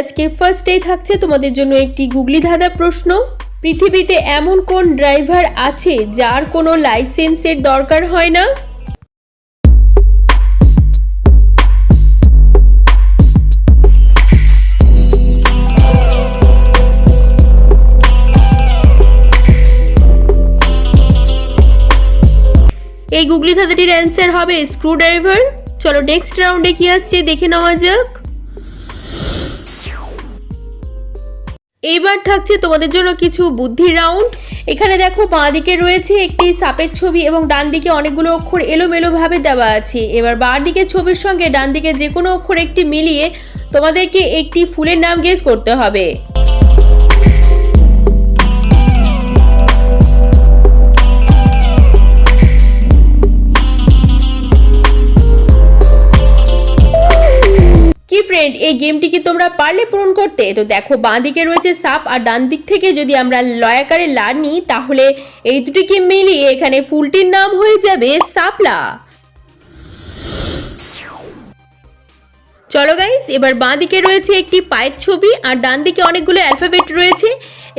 আজকে first day থাকছে। তোমাদের জন্য একটি গুগলি ধাঁধা প্রশ্ন। পৃথিবীতে এমন কোন ড্রাইভার আছে যার কোনো লাইসেন্সের দরকার হয় না? এই গুগলি ধাঁধাটির অ্যান্সার হবে স্ক্রু ড্রাইভার চলো নেক্সট রাউন্ডে কি আসছে দেখে নেওয়া যাক। এইবার থাকছে তোমাদের জন্য কিছু বুদ্ধি রাউন্ড এখানে দেখো, বাঁ দিকে রয়েছে একটি সাপের ছবি এবং ডান দিকে অনেকগুলো অক্ষর এলোমেলো ভাবে দেওয়া আছে। এবার বাঁ দিকে ছবির সঙ্গে ডান দিকে যে কোনো অক্ষর একটি মিলিয়ে তোমাদেরকে একটি ফুলের নাম গেস করতে হবে। এই গেমটি কি তোমরা পারলে পূরণ করতে? তো দেখো, বাঁ দিকে রয়েছে সাপ আর ডান দিক থেকে যদি আমরা লয়াকারে লা নিই, তাহলে এই দুটিকে মিলিয়ে এখানে ফুলটির নাম হয়ে যাবে সাপলা। চলো গাইস এবার বাঁ দিকে রয়েছে একটি পায়ের ছবি আর ডান দিকে অনেকগুলো অ্যালফাবেট রয়েছে।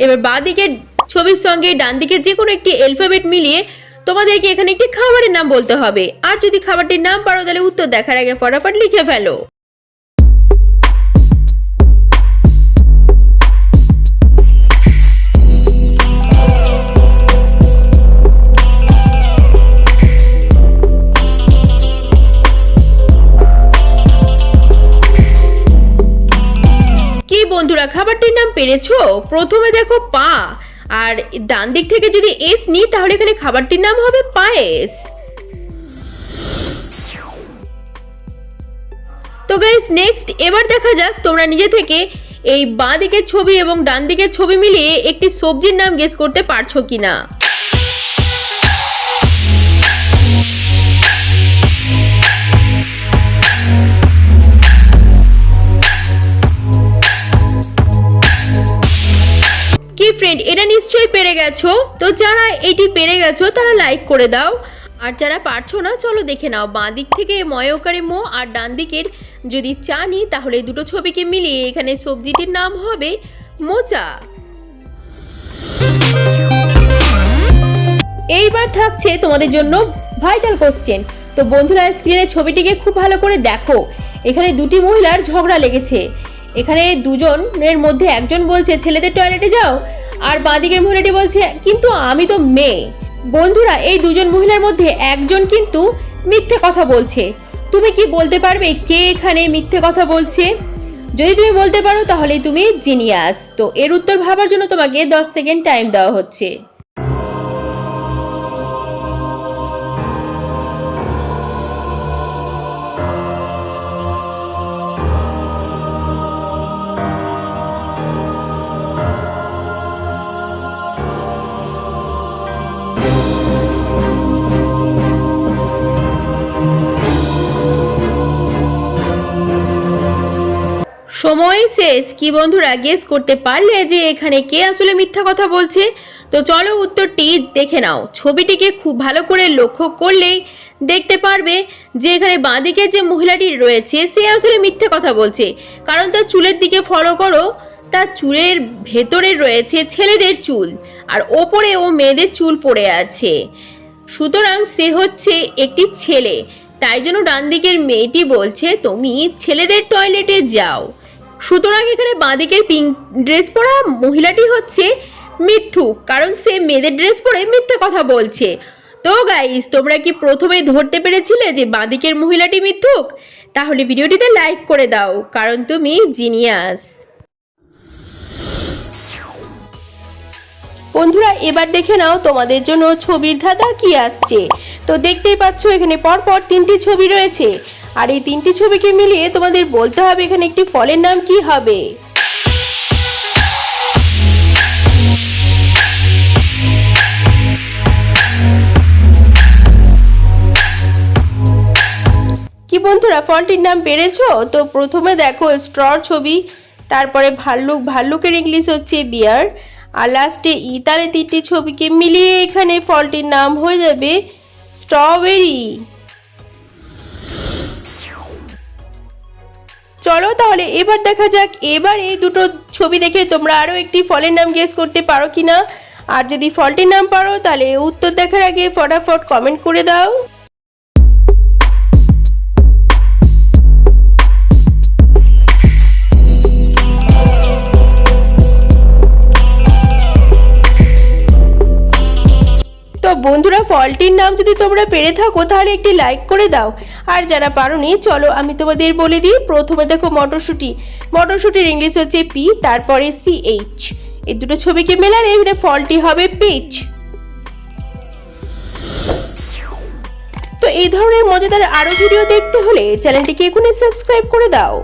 এবার বাঁ দিকের ছবির সঙ্গে ডান দিকে যে কোনো একটি অ্যালফাবেট মিলিয়ে তোমাদেরকে এখানে একটি খাবারের নাম বলতে হবে। আর যদি খাবারটির নাম পারো, তাহলে উত্তর দেখার আগে ফটাফট লিখে ফেলো। পেরেছ? প্রথমে দেখো পা, আর ডান দিক থেকে যদি এস নিই তাহলে এখানে খাবারটির নাম হবে পায়েস। তো গাইস নেক্সট এবার দেখা যাক তোমরা নিজে থেকে এই বাঁ দিকের ছবি এবং ডান দিকের ছবি মিলিয়ে একটি সবজির নাম গেস করতে পারছ কিনা। ফ্রেন্ড এটা নিশ্চয়ই পেরে গেছো। তো যারা এটি পেরে গেছো, তারা লাইক করে দাও। আর যারা পারছ না, চলো দেখে নাও। বাঁ দিক থেকে ময়কারে মো, আর ডান দিকের যদি চা নিই তাহলে দুটো ছবিকে মিলিয়ে এখানে সবজিটির নাম হবে মোচা। এইবার থাকছে তোমাদের জন্য ভাইটাল কোশ্চেন তো বন্ধুরা স্ক্রিনে ছবিটিকে খুব ভালো করে দেখো। এখানে দুটি মহিলার ঝগড়া লেগেছে। এখানে দুজনের মধ্যে একজন বলছে, ছেলেদের টয়লেটে যাও। আর বাঁদিকের মহিলাটি বলছে, কিন্তু আমি তো মেয়ে। বন্ধুরা, এই দুজন মহিলার মধ্যে একজন কিন্তু মিথ্যে কথা বলছে। তুমি কি বলতে পারবে কে এখানে মিথ্যে কথা বলছে? যদি তুমি বলতে পারো তাহলে তুমি জিনিয়াস। তো এর উত্তর ভাবার জন্য তোমাকে দশ সেকেন্ড টাইম দেওয়া হচ্ছে। সময় শেষ। কি বন্ধুরা গেস করতে পারলে যে এখানে কে আসলে মিথ্যা কথা বলছে? তো চলো উত্তরটি দেখে নাও। ছবিটিকে খুব ভালো করে লক্ষ্য করলেই দেখতে পারবে যে এখানে বাঁদিকে যে মহিলাটি রয়েছে, সে আসলে মিথ্যা কথা বলছে। কারণ তার চুলের দিকে ফলো করো, তার চুলের ভেতরে রয়েছে ছেলেদের চুল আর ওপরে ও মেয়েদের চুল পড়ে আছে। সুতরাং সে হচ্ছে একটি ছেলে। তাই জন্য ডান দিকের মেয়েটি বলছে, তুমি ছেলেদের টয়লেটে যাও। সুতরাং এখানে বাঁদিকের পিঙ্ক ড্রেস পরা মহিলাটি হচ্ছে মিথ্যুক কারণ সে মেয়েদের ড্রেস পরে মিথ্যে কথা বলছে। তো গাইস তোমরা কি প্রথমে ধরতে পেরেছিলে যে বাঁদিকের মহিলাটি মিথ্যুক তাহলে ভিডিওটিতে লাইক করে দাও, কারণ তুমি জিনিয়াস বন্ধুরা, এবার দেখে নাও তোমাদের জন্য ছবির ধাঁধা কি আসছে। তো দেখতেই পাচ্ছ, এখানে পরপর তিনটি ছবি রয়েছে। আর এই তিনটি ছবিকে মিলিয়ে তোমাদের বলতে হবে এখানে একটি ফলের নাম কি হবে। কি বন্ধুরা, ফলটির নাম পেরেছ? তো প্রথমে দেখো স্ট্র ছবি, তারপরে ভাল্লুক, ভাল্লুকের ইংলিশ হচ্ছে বিয়ার, আর লাস্টে ইতালে তিনটি ছবিকে মিলিয়ে এখানে ফলটির নাম হয়ে যাবে স্ট্রবেরি। চলো তাহলে এবার দেখা যাক, এবার এই দুটো ছবি দেখে তোমরা আরও একটি ফলের নাম গেস করতে পারো কিনা। আর যদি ফলটির নাম পারো, তাহলে উত্তর দেখার আগে ফটাফট কমেন্ট করে দাও। ফলটির নাম যদি তোমরা পেরে থাকো, তাহলে একটি লাইক করে দাও। আর যারা পারোনি, চলো আমি তোমাদের বলে দিই, প্রথমে দেখো মটরশুঁটি। মটরশুঁটির ইংলিশ হচ্ছে পি তারপরে সি এইচ এই দুটো ছবিকে মেলালে এখানে ফলটি হবে পিচ তো এই ধরনের মজাদার আরও ভিডিও দেখতে হলে চ্যানেলটিকে এখনই সাবস্ক্রাইব করে দাও।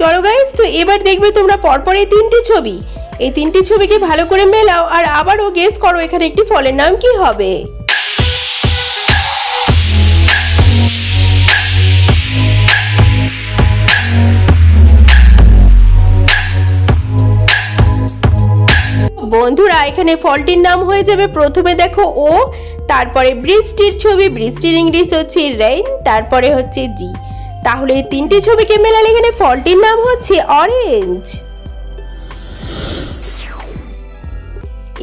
চলো গাইস তো এবার দেখবে তোমরা পরপর এই তিনটি ছবি। এই তিনটি ছবিকে ভালো করে মেলাও আর আবারও গেস করো এখানে একটি ফলের নাম কি হবে। বন্ধুরা, এখানে ফলটির নাম হয়ে যাবে প্রথমে দেখো ও তারপরে বৃষ্টির ছবি, বৃষ্টির ইংলিশ হচ্ছে রেইন তারপরে হচ্ছে জি তাহলে এই তিনটি ছবিকে মেলালে এখানে ফলটির নাম হচ্ছে অরেঞ্জ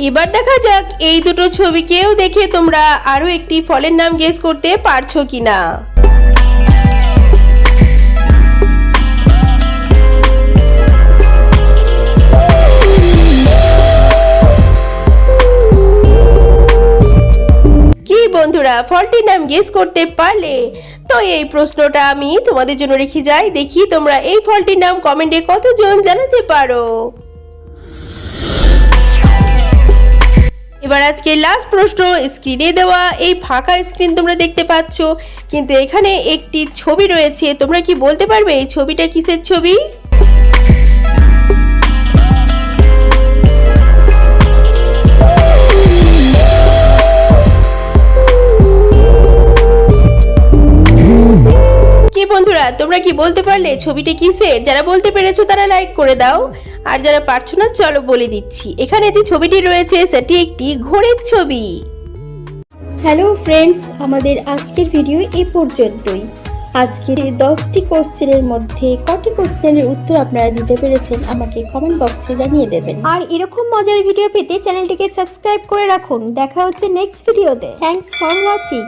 এবার দেখা যাক এই দুটো ছবিকেও দেখে তোমরা আরও একটি ফলের নাম গেস করতে পারছ কিনা। বন্ধুরা ফলটির নাম গেস করতে পারলে? তো এই প্রশ্নটা আমি তোমাদের জন্য রেখে যাই। দেখি তোমরা এই ফলটির নাম কমেন্টে কতজন জানাতে পারো। এবার আজকে লাস্ট প্রশ্ন স্ক্রিনে দেওয়া, এই ফাঁকা স্ক্রিন তোমরা দেখতে পাচ্ছ। কিন্তু এখানে একটি ছবি রয়েছে। তোমরা কি বলতে পারবে? এই ছবিটা কিসের ছবি? বন্ধুরা তোমরা কি বলতে পারলে ছবিটা কিসের? যারা বলতে পেরেছ তারা লাইক করে দাও। আর যারা পারছ না চলো বলে দিচ্ছি। এখানে যে ছবিটি রয়েছে সেটি একটি ঘোড়ের ছবি। হ্যালো ফ্রেন্ডস আমাদের আজকের ভিডিও এ পর্যন্তই। আজকের এই দশটি কোশ্চেনের মধ্যে কটি কোশ্চেনের উত্তর আপনারা দিতে পেরেছেন আমাকে কমেন্ট বক্সে জানিয়ে দেবেন। আর এরকম মজার ভিডিও পেতে চ্যানেলটিকে সাবস্ক্রাইব করে রাখুন। দেখা হচ্ছে নেক্সট ভিডিওতে থ্যাঙ্কস ফর ওয়াচিং